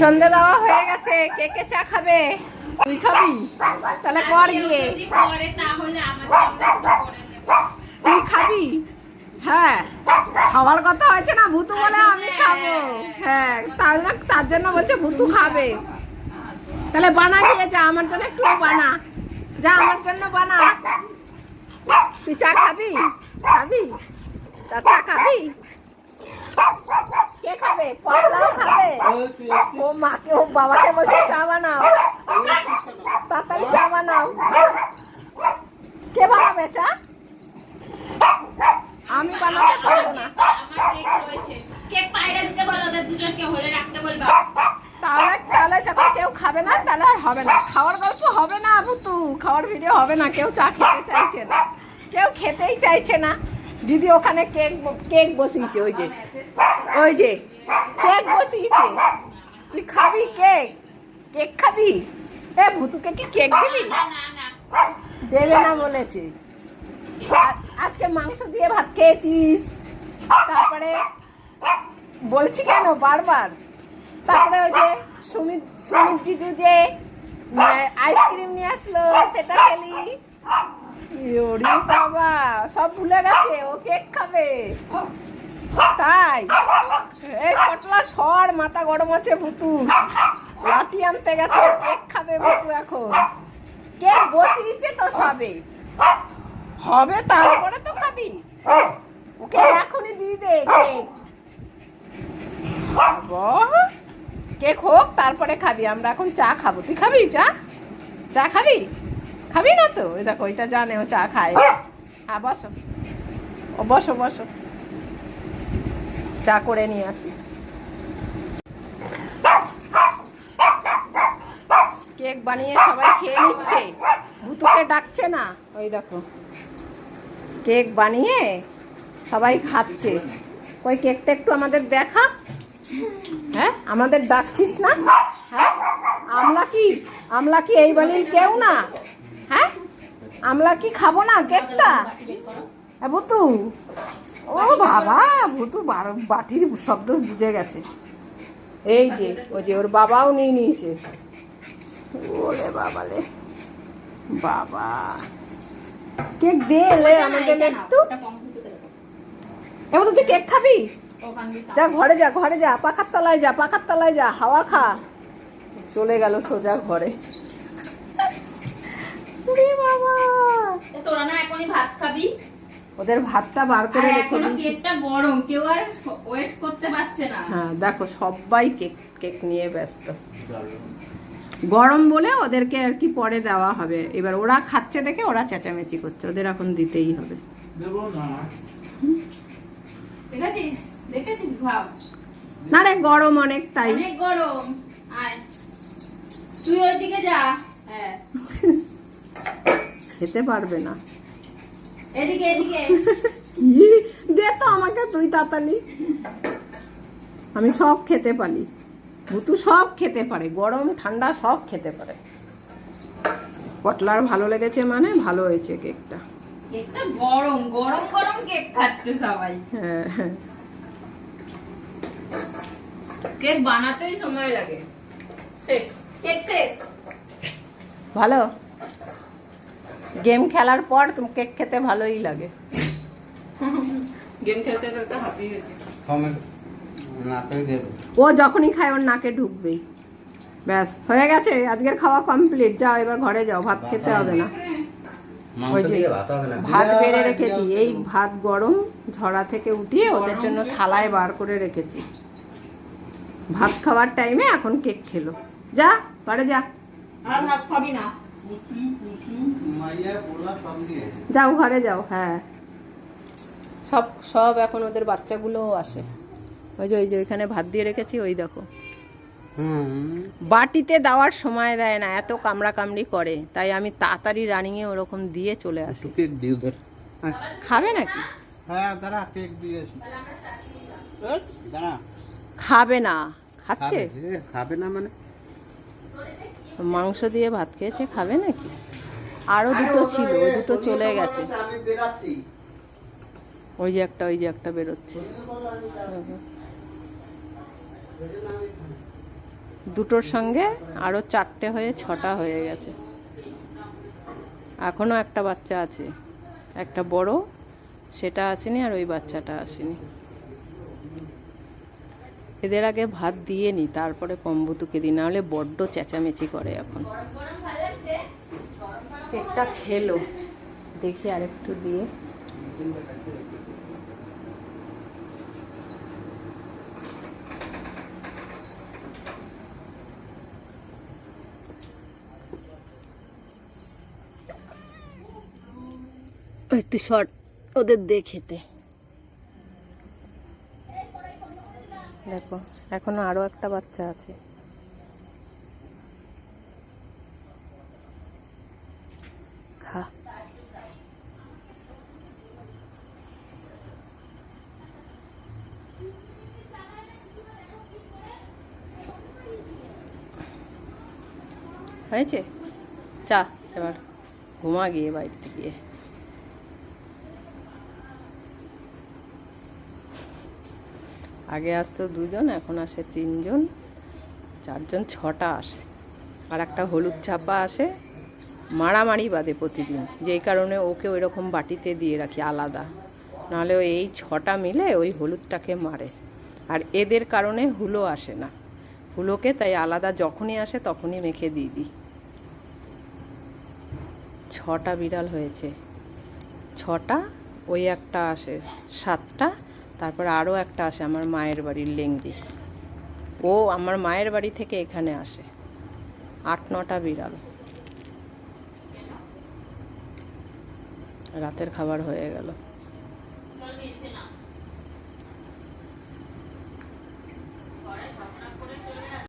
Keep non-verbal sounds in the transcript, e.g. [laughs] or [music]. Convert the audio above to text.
সন্ধে দেওয়া হয়ে গেছে কে কে চা খাবে? তুই খাবি? তাহলে কর গিয়ে। তুই খাবি? হ্যাঁ। খাওয়ার কথা হয়েছে না ভুতু বলে আমি খাব। হ্যাঁ। তার জন্য তার জন্য বলছে ভুতু খাবে। তাহলে বানা গিয়ে যা আমার জন্য একটু বানা। যা আমার জন্য বানা। তুই চা খাবি? খাবি? তা চা খাবি? কে খাবে? পটলাও খাবে? ও মাকে, ও বাবাকে বলছে, চা বানাও। তাড়াতাড়ি চা বানাও। কে বানাবে চা? আমি বানাতে পারব না। তাহলে তাহলে কেউ খাবে না, তাহলে আর হবে না। খাওয়ার গল্প হবে না ভুতু খাওয়ার ভিডিও হবে না। কেউ চা খেতে চাইছে না। কেউ খেতেই চাইছে না। দিদি ওখানে কেক কেক বসিয়েছে, ওই যে। ওই যে, কেক বসিয়েছে। তুই খাবি কেক? কেক খাবি? এ, ভুতুকে কি কেক দিবি? দেবে না বলেছে। আজকে মাংস দিয়ে ভাত খেয়েছিস। তারপরে বলছি কেন বারবার? তারপরে ওই যে সুমিত সুমিত জিজু যে আইসক্রিম নিয়ে আসলো, সেটা খেলি। ওরে বাবা, সব ভুলে গেছে, ও কেক খাবে। তাই? এই পটলা সর, মাথা গরম আছে ভুতু। লাঠি আনতে গেছে, কেক খাবে ভুতু এখন। কেক বসিয়েছে তো সবে। হবে তারপরে তো খাবি। ওকে এখনই দিয়ে দে কেক। কেক হোক, তারপরে খাবি। আমরা এখন চা খাব। তুই খাবি চা? চা খাবি? খাবি না তো? দেখো ওইটা জানে, ও চা খায়। হ্যাঁ বসো। ও, বসো বসো। চা করে নিয়ে আসি। কেক বানিয়ে সবাই খেয়ে নিচ্ছে। ভুতুকে ডাকছে না। ওই দেখো। কেক বানিয়ে সবাই খাচ্ছে। ওই কেকটা একটু আমাদের দেখা। হ্যাঁ? আমাদের ডাকছিস না? হ্যাঁ? আমলা কি? আমলা কি এই বাড়ির কেউ না? হ্যাঁ? আমলা কি খাব না কেকটা? ভুতু? ও বাবা ভুতু বাটির শব্দ বুঝে গেছে। এই যে ওই যে ওর বাবাও নিয়ে নিয়েছে। ওরে বাবালে বাবা। কেক দে লে আমাদের একটু। এবার তুই কেক খাবি। যা ঘরে যা ঘরে যা পাখার তলায় যা পাখার তলায় যা হাওয়া খা। চলে গেল সোজা ঘরে ওরে বাবা এ তোরা না এখনই ভাত খাবি ওদের ভাতটা বার করে রেখে দিয়েছি। কেকটা গরম কেউ আর ওয়েট করতে পারছে না। হ্যাঁ দেখো সবাই কেক কেক নিয়ে ব্যস্ত। গরম বলে ওদেরকে আর কি পরে দেওয়া হবে। এবার ওরা খাচ্ছে দেখে ওরা চেঁচামেচি করছে ওদের এখন দিতেই হবে। না। রে গরম অনেক তাই। অনেক গরম। তুই ওইদিকে যা। হ্যাঁ। খেতে পারবে না। এদিকে এদিকে। কি? [laughs] দে তো আমাকে তুই তাড়াতাড়ি। আমি সব খেতে পারি। ভুতু সব খেতে পারে গরম ঠান্ডা সব খেতে পারে। পটলার ভালো লেগেছে মানে ভালো হয়েছে কেকটা। কেকটা গরম গরম গরম কেক খাচ্ছে সবাই। হ্যাঁ হ্যাঁ। কেক বানাতেই সময় লাগে। শেষ কেক শেষ। ভালো? গেম খেলার পর তুমি কেক খেতে ভালোই লাগে। গেম খেলতে খেলতে হাঁপিয়ে গেছে। ও যখনই খায় ওর নাকে ঢুকবেই। ব্যাস হয়ে গেছে আজকের খাওয়া কমপ্লিট যাও এবার ঘরে যাও ভাত খেতে হবে না। ভাত বেড়ে রেখেছি এই ভাত গরম ঝরা থেকে উঠিয়ে ওদের জন্য থালায় বার করে রেখেছি। ভাত খাওয়ার টাইমে এখন কেক খেলো। যা ঘরে যা। আর ভাত খাবি না। যাও ঘরে যাও হ্যাঁ। সব সব এখন ওদের বাচ্চাগুলোও আসে। ওই যে ওই যে ওইখানে ভাত দিয়ে রেখেছি ওই দেখো। বাটিতে দেওয়ার সময় দেয় না এত কামড়া কামড়ি করে। তাই আমি তাড়াতাড়ি রানিংয়ে ওরকম দিয়ে চলে আসি। কেক ধর। খাবে নাকি? হ্যাঁ দাঁড়া কেক দিয়েছি দাঁড়া। খাবে না। খাচ্ছে? খাবে না মানে? মাংস দিয়ে ভাত খেয়েছে, খাবে নাকি? আরও দুটো ছিল, ওই দুটো চলে গেছে। ওই যে একটা, ওই যে একটা বেরোচ্ছে। দুটোর সঙ্গে আরও চারটে হয়ে ছটা হয়ে গেছে। এখনও একটা বাচ্চা আছে। একটা বড়, সেটা আসেনি আর ওই বাচ্চাটা আসেনি। এদের আগে ভাত দিয়ে নি, তারপরে কম্বুতুকে দিই নাহলে বড্ড চেঁচামেচি করে এখন। কেকটা খেলো। দেখি আরেকটু দিয়ে। একটু শর্ট ওদের দিয়ে দেখো এখনও আরও একটা বাচ্চা আছে। হয়েছে? চা এবার ঘুমা গিয়ে বাড়িতে গিয়ে। আগে আসতো দুজন, এখন আসে তিনজন, চারজন, ছটা আসে। আর একটা হলুদ চাপা আসে। মারামারি বাদে প্রতিদিন। যেই কারণে ওকে ওই রকম বাটিতে দিয়ে রাখি, আলাদা। নাহলে এই ছটা মিলে ওই হলুদটাকে মারে। আর এদের কারণে হুলো আসে না। হুলোকে তাই আলাদা যখনই আসে তখনই মেখে দিয়ে দিই। ছটা বিড়াল হয়েছে। ছটা, ওই একটা আসে, সাতটা তারপর আরও একটা আসে আমার মায়ের বাড়ির লেংরি ও আমার মায়ের বাড়ি থেকে এখানে আসে। আট, নটা বিড়াল। রাতের খাবার হয়ে গেল।